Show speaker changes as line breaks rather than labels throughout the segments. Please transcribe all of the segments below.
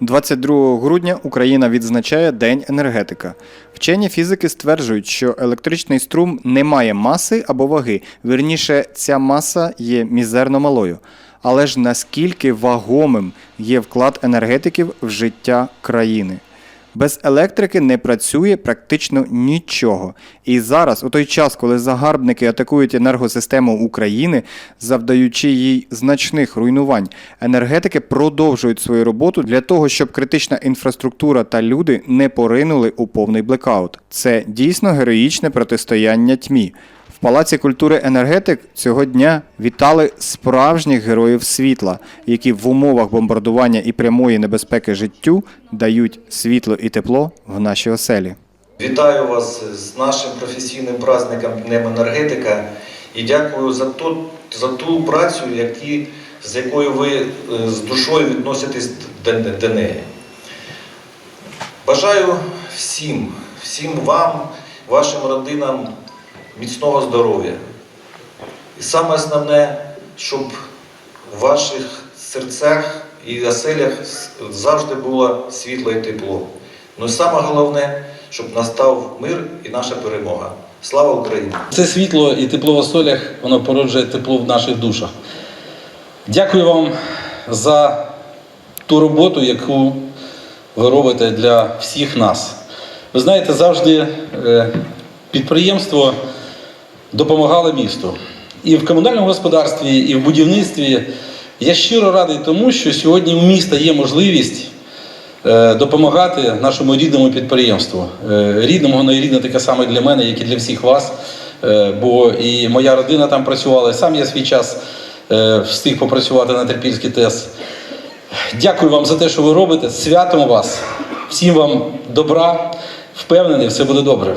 22 грудня Україна відзначає День енергетика. Вчені фізики стверджують, що електричний струм не має маси або ваги. Вірніше, ця маса є мізерно малою. Але ж наскільки вагомим є вклад енергетиків в життя країни? Без електрики не працює практично нічого. І зараз, у той час, коли загарбники атакують енергосистему України, завдаючи їй значних руйнувань, енергетики продовжують свою роботу для того, щоб критична інфраструктура та люди не поринули у повний блекаут. Це дійсно героїчне протистояння тьмі. В Палаці культури енергетик цього дня вітали справжніх героїв світла, які в умовах бомбардування і прямої небезпеки життю дають світло і тепло в наші оселі.
Вітаю вас з нашим професійним праздником Днем енергетика і дякую за ту, за ту працю, які, з якою ви е, з душою відноситесь до неї. Бажаю всім, всім вам, вашим родинам міцного здоров'я. І саме основне, щоб в ваших серцях і оселях завжди було світло і тепло. Ну і саме головне, щоб настав мир і наша перемога. Слава Україні!
Це світло і тепло в солях, воно породжує тепло в наших душах. Дякую вам за ту роботу, яку ви робите для всіх нас. Ви знаєте, завжди е, підприємство допомагало місту. І в комунальному господарстві, і в будівництві. Я щиро радий тому, що сьогодні у міста є можливість е, допомагати нашому рідному підприємству. Е, Рідному, воно і рідне таке саме для мене, як і для всіх вас. Е, Бо і моя родина там працювала, і сам я свій час встиг попрацювати на Терпільський ТЕС. Дякую вам за те, що ви робите. Святом вас, всім вам добра, впевнений, все буде добре.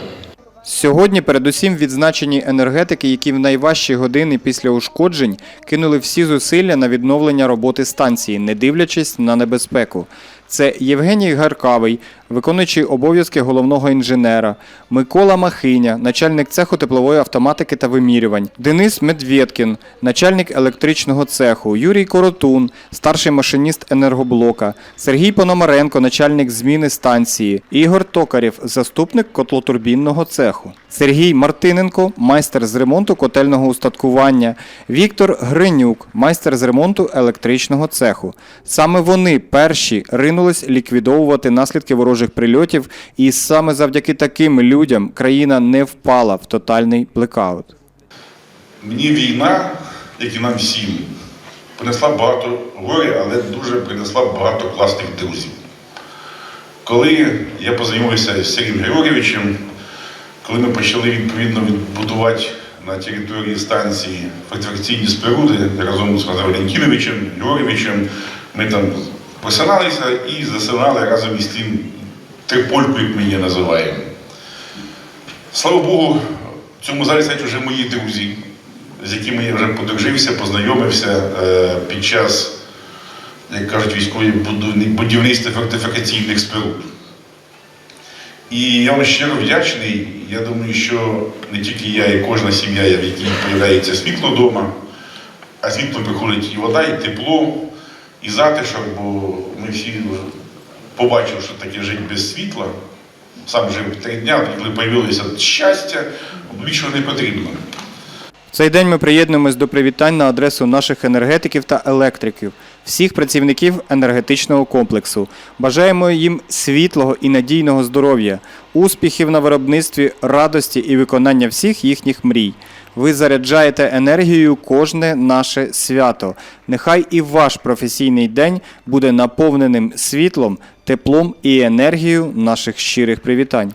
Сьогодні передусім відзначені енергетики, які в найважчі години після ушкоджень кинули всі зусилля на відновлення роботи станції, не дивлячись на небезпеку. Це Євгеній Гаркавий, виконуючий обов'язки головного інженера, Микола Махиня, начальник цеху теплової автоматики та вимірювань, Денис Медведкін, начальник електричного цеху, Юрій Коротун, старший машиніст енергоблока, Сергій Пономаренко, начальник зміни станції, Ігор Токарєв, заступник котлотурбінного цеху, Сергій Мартиненко, майстер з ремонту котельного устаткування, Віктор Гринюк, майстер з ремонту електричного цеху. Саме вони перші ринулись ліквідовувати наслідки ворожих прильотів, і саме завдяки таким людям країна не впала в тотальний блекаут.
Мені війна, як і нам всім, принесла багато горя, але дуже принесла багато класних друзів. Коли я познайомився з Сергієм Григорьовичем, коли ми почали відповідно відбудувати на території станції фортифікаційні споруди разом з Владимиром Валентиновичем, Григорьовичем, ми там просиналися і засинали разом із тим трипольку, як ми її називаємо. Слава Богу, в цьому залі сидять вже мої друзі, з якими я вже подружився, познайомився е, під час, як кажуть, військової будівництва фортифікаційних споруд. І я вам щиро вдячний. Я думаю, що не тільки я, і кожна сім'я, в якій з'являється світло вдома, а світло приходить і вода, і тепло, і затишок, бо ми всі побачили, що таке жити без світла. Сам жив три дня, коли з'явилося щастя, більше не потрібно.
В цей день ми приєднуємось до привітань на адресу наших енергетиків та електриків, всіх працівників енергетичного комплексу. Бажаємо їм світлого і надійного здоров'я, успіхів на виробництві, радості і виконання всіх їхніх мрій. Ви заряджаєте енергією кожне наше свято. Нехай і ваш професійний день буде наповненим світлом, теплом і енергією наших щирих привітань.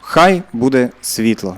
Хай буде світло!